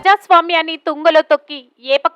ప్రజాస్వామ్యాన్ని తుంగలో తొక్కి ఏప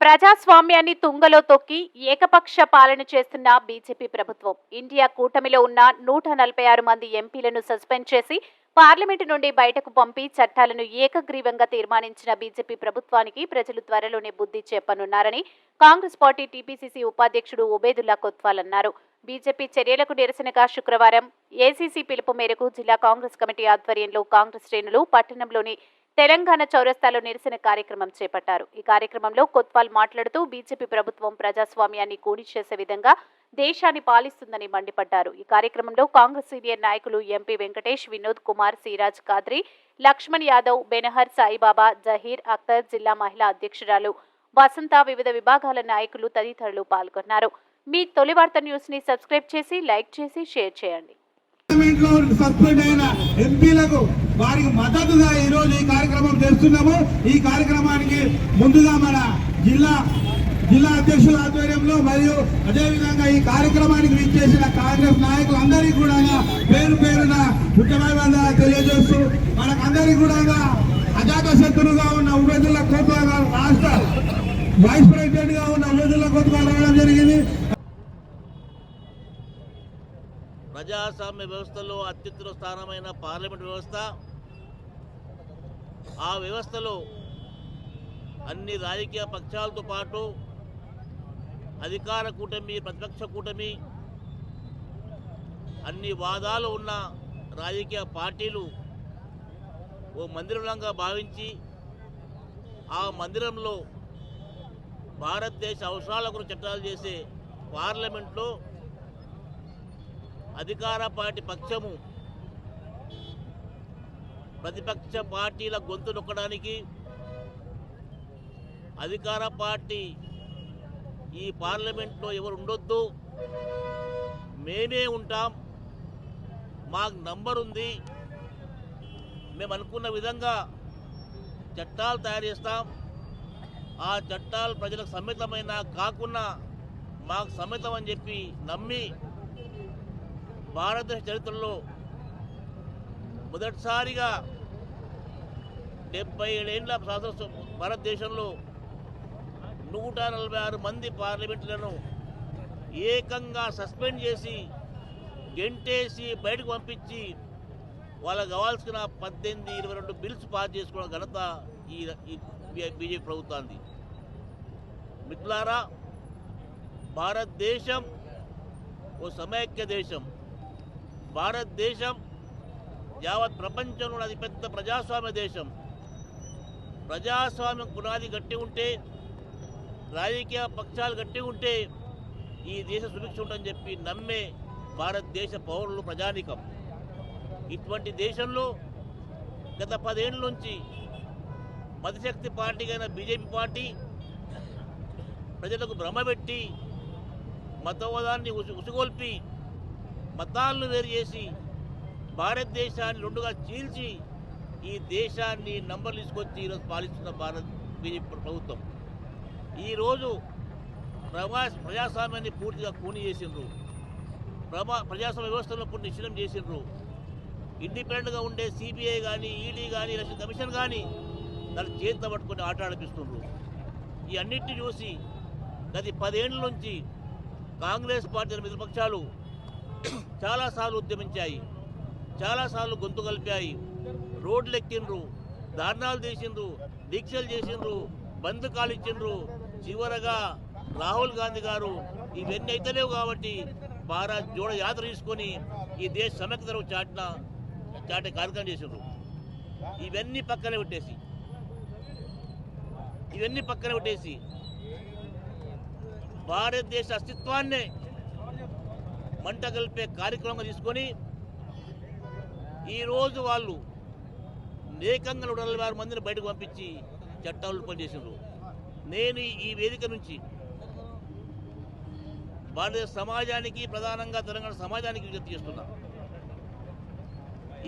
ప్రజాస్వామ్యాన్ని తుంగలో తొక్కి ఏకపక్ష పాలన చేస్తున్న బీజేపీ ప్రభుత్వం. ఇండియా కూటమిలో ఉన్న నూట నలభై ఆరు మంది ఎంపీలను సస్పెండ్ చేసి పార్లమెంటు నుండి బయటకు పంపి చట్టాలను ఏకగ్రీవంగా తీర్మానించిన బీజేపీ ప్రభుత్వానికి ప్రజలు త్వరలోనే బుద్ధి చెప్పనున్నారని కాంగ్రెస్ పార్టీ టీపీసీసీ ఉపాధ్యక్షుడు ఉబేదుల్లా కొత్వాల్ అన్నారు. బీజేపీ చర్యలకు నిరసనగా శుక్రవారం ఏసీసీ పిలుపు మేరకు జిల్లా కాంగ్రెస్ కమిటీ ఆధ్వర్యంలో కాంగ్రెస్ శ్రేణులు పట్టణంలోని తెలంగాణ చౌరస్తాలో నిరసన కార్యక్రమం చేపట్టారు. ఈ కార్యక్రమంలో కొత్వాల్ మాట్లాడుతూ బీజేపీ ప్రభుత్వం ప్రజాస్వామ్యాన్ని కూడి చేసే విధంగా దేశాన్ని పాలిస్తుందని మండిపడ్డారు. ఈ కార్యక్రమంలో కాంగ్రెస్ సీనియర్ నాయకులు ఎంపీ వెంకటేష్ వినోద్ కుమార్ సిరాజ్ కాద్రి లక్ష్మణ్ యాదవ్ బెనహర్ సాయిబాబా జహీర్ అఖ్తర్ జిల్లా మహిళా అధ్యక్షురాలు వసంత వివిధ విభాగాల నాయకులు తదితరులు పాల్గొన్నారు. మీ తొలి వార్త న్యూస్ని సబ్స్క్రైబ్ చేసి లైక్ చేసి షేర్ చేయండి. పార్లమెంట్లో సస్పెండ్ అయిన ఎంపీలకు వారికి మద్దతుగా ఈరోజు రోజు ఈ కార్యక్రమం చేస్తున్నాము. ఈ కార్యక్రమానికి ముందుగా మన జిల్లా జిల్లా అధ్యక్షుల ఆధ్వర్యంలో మరియు అదేవిధంగా ఈ కార్యక్రమానికి విచ్చేసిన కాంగ్రెస్ నాయకులందరికీ కూడా పేరు పేరున ముఖ్యమైన తెలియజేస్తూ మనకందరికీ కూడా అజాత శత్రువుగా ఉన్న ఉబేదుల్లా కోత్వా రాష్ట్ర వైస్ ప్రెసిడెంట్గా ఉన్న ఉబేదుల్లా కోత్వా రావడం జరిగింది. ప్రజాస్వామ్య వ్యవస్థలో అత్యుత్తర స్థానమైన పార్లమెంట్ వ్యవస్థ. ఆ వ్యవస్థలో అన్ని రాజకీయ పక్షాలతో పాటు అధికార కూటమి ప్రతిపక్ష కూటమి అన్ని వాదాలు ఉన్న రాజకీయ పార్టీలు ఓ మందిరంగా భావించి ఆ మందిరంలో భారతదేశ అవసరాల కొరకు చట్టాలు చేసే పార్లమెంట్లో అధికార పార్టీ పక్షము. ప్రతిపక్ష పార్టీల గొంతు నొక్కడానికి అధికార పార్టీ ఈ పార్లమెంట్లో ఎవరు ఉండొద్దు. మేమే ఉంటాం. మాకు నంబర్ ఉంది. మేము అనుకున్న విధంగా చట్టాలు తయారు చేస్తాం. ఆ చట్టాలు ప్రజలకు సమ్మితమైన కాకుండా మాకు సమ్మితం అని చెప్పి నమ్మి భారతదేశ చరిత్రలో మొదటిసారిగా డెబ్బై ఏడేండ్ల సదస్సు భారతదేశంలో నూట నలభై ఆరు మంది పార్లమెంట్లను ఏకంగా సస్పెండ్ చేసి గెంటేసి బయటకు పంపించి వాళ్ళకి కావాల్సిన పద్దెనిమిది ఇరవై రెండు బిల్స్ పాస్ చేసుకోవడం ఘనత ఈ ఈ బీజేపీ ప్రభుత్వానికి మిత్రులారా భారతదేశం ఓ సమైక్య దేశం. భారతదేశం యావత్ ప్రపంచంలో అతిపెద్ద ప్రజాస్వామ్య దేశం. ప్రజాస్వామ్యం పునాది గట్టి ఉంటే రాజకీయ పక్షాలు గట్టి ఉంటే ఈ దేశ సుభిక్ష ఉంటుందని చెప్పి నమ్మే భారతదేశ పౌరులు ప్రజానికం. ఇటువంటి దేశంలో గత పదేళ్ళ నుంచి మతశక్తి పార్టీ అయిన బీజేపీ పార్టీ ప్రజలకు భ్రమపెట్టి మతవాదాన్ని ఉసు ఉసుగొల్పి మతాలను వేరు చేసి భారతదేశాన్ని రెండుగా చీల్చి ఈ దేశాన్ని నంబర్లు తీసుకొచ్చి ఈరోజు పాలిస్తున్న భారత్ బీజేపీ ప్రభుత్వం. ఈరోజు ప్రజా ప్రజాస్వామ్యాన్ని పూర్తిగా కూని చేసిండ్రు. ప్రభా ప్రజాస్వామ్య వ్యవస్థను పూర్తి నిశ్చలం చేసిండ్రు. ఇండిపెండెంట్గా ఉండే సిబిఐ కానీ ఈడీ కానీ ఎలక్షన్ కమిషన్ కానీ దాన్ని చేతితో పట్టుకొని ఆట ఆడిపిస్తుండ్రు. ఈ అన్నిటిని చూసి గది పదేళ్ళ నుంచి కాంగ్రెస్ పార్టీ ప్రతిపక్షాలు చాలాసార్లు ఉద్యమించాయి. చాలాసార్లు గొంతు కలిపాయి. రోడ్లు ఎక్కిండ్రు ధర్నాలు చేసిండ్రు దీక్షలు చేసిండ్రు బంద్ కాలిచ్చిండ్రు. చివరగా రాహుల్ గాంధీ గారు ఇవన్నీ అయితలేవు కాబట్టి భారత్ జోడ యాత్ర తీసుకొని ఈ దేశ సమైక్యతను చాటిన చాటే కార్యక్రమం చేసిండ్రు. ఇవన్నీ పక్కనే పెట్టేసి ఇవన్నీ పక్కన పెట్టేసి భారతదేశ అస్తిత్వాన్నే మంట కలిపే కార్యక్రమం తీసుకొని ఈరోజు వాళ్ళు ఏకంగా నూట నలభై ఆరు మందిని బయటకు పంపించి చట్టాలు పనిచేసినారు. నేను ఈ వేదిక నుంచి భారతదేశ సమాజానికి ప్రధానంగా తెలంగాణ సమాజానికి విజ్ఞప్తి చేస్తున్నా.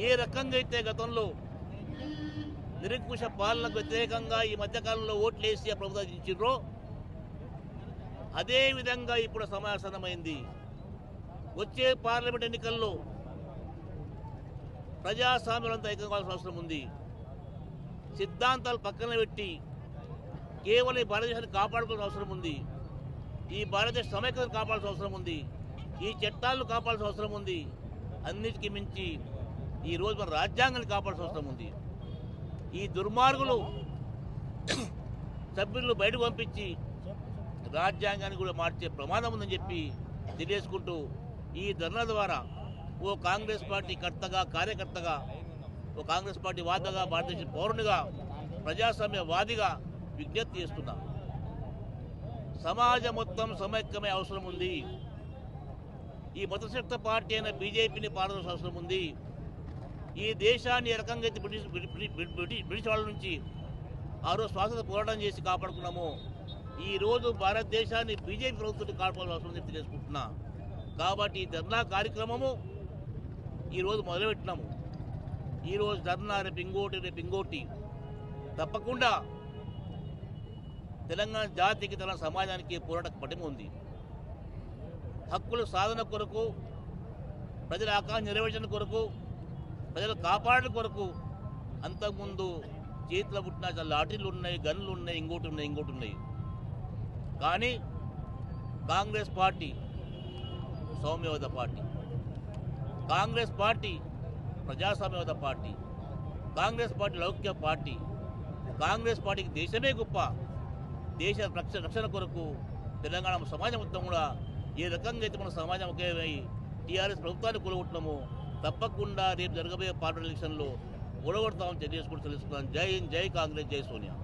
ఏ రకంగా అయితే గతంలో నిరంకుశ పాలనకు వ్యతిరేకంగా ఈ మధ్యకాలంలో ఓట్లేసి ఆ ప్రభుత్వం ఇచ్చిండ్రో అదే విధంగా ఇప్పుడు సమాసనమైంది వచ్చే పార్లమెంట్ ఎన్నికల్లో ప్రజాస్వామ్యులంతా ఐక్యం కావాల్సిన అవసరం ఉంది. సిద్ధాంతాలు పక్కన పెట్టి కేవలం ఈ భారతదేశాన్ని కాపాడుకోవాల్సిన అవసరం ఉంది. ఈ భారతదేశ సమైక్యతను కాపాడాల్సిన అవసరం ఉంది. ఈ చట్టాలను కాపాడాల్సిన అవసరం ఉంది. అన్నిటికీ మించి ఈ రోజు మన రాజ్యాంగాన్ని కాపాడాల్సిన అవసరం ఉంది. ఈ దుర్మార్గులు సభ్యులను బయటకు పంపించి రాజ్యాంగాన్ని కూడా మార్చే ప్రమాదం ఉందని చెప్పి తెలియజేసుకుంటూ ఈ ధర్నా ద్వారా ఓ కాంగ్రెస్ పార్టీ కర్తగా కార్యకర్తగా ఓ కాంగ్రెస్ పార్టీ వాదగా భారతదేశ పౌరునిగా ప్రజాస్వామ్యవాదిగా విజ్ఞప్తి చేస్తున్నా. సమాజం మొత్తం సమైక్యమే అవసరం ఉంది. ఈ మతశక్త పార్టీ అయిన బీజేపీని పాల్గొనాల్సిన అవసరం ఉంది. ఈ దేశాన్ని ఏ రకంగా అయితే బ్రిటిష్ బ్రిటిష్ బ్రిటిష్ వాళ్ళ నుంచి ఆ రోజు స్వాతంత్ర పోరాటం చేసి కాపాడుకున్నాము ఈ రోజు భారతదేశాన్ని బీజేపీ ప్రభుత్వం కాపాడాల్సిన అవసరం తెలియజేసుకుంటున్నా. కాబట్టి ఈ ధర్నా కార్యక్రమము ఈరోజు మొదలుపెట్టినాము. ఈరోజు ధర్నా రేపు ఇంకోటి రేపు ఇంకోటి. తప్పకుండా తెలంగాణ జాతికి తన సమాజానికి పోరాట పటిమ ఉంది. హక్కుల సాధన కొరకు ప్రజల ఆకాంక్ష నెరవేర్చడం కొరకు ప్రజలు కాపాడడం కొరకు అంతకుముందు చేతిలో పుట్టిన చాలా లాఠీలు ఉన్నాయి గన్లు ఉన్నాయి ఇంకోటి ఉన్నాయి ఇంకోటి ఉన్నాయి. కానీ కాంగ్రెస్ పార్టీ సౌమ్యవాద పార్టీ. కాంగ్రెస్ పార్టీ ప్రజాస్వామ్యవాద పార్టీ. కాంగ్రెస్ పార్టీ లౌక్య పార్టీ. కాంగ్రెస్ పార్టీకి దేశమే గొప్ప. దేశ రక్షణ రక్షణ కొరకు తెలంగాణ సమాజం మొత్తం కూడా ఏ రకంగా అయితే మన సమాజం ఒకేమై టీఆర్ఎస్ ప్రభుత్వాన్ని కూలగొట్టడము తప్పకుండా రేపు జరగబోయే పార్లమెంట్ ఎలక్షన్లో కూలగొడతామని తెలియజేసుకుంటూ తెలుసుకున్నాను జై హింద్ జై కాంగ్రెస్ జై సోనియా.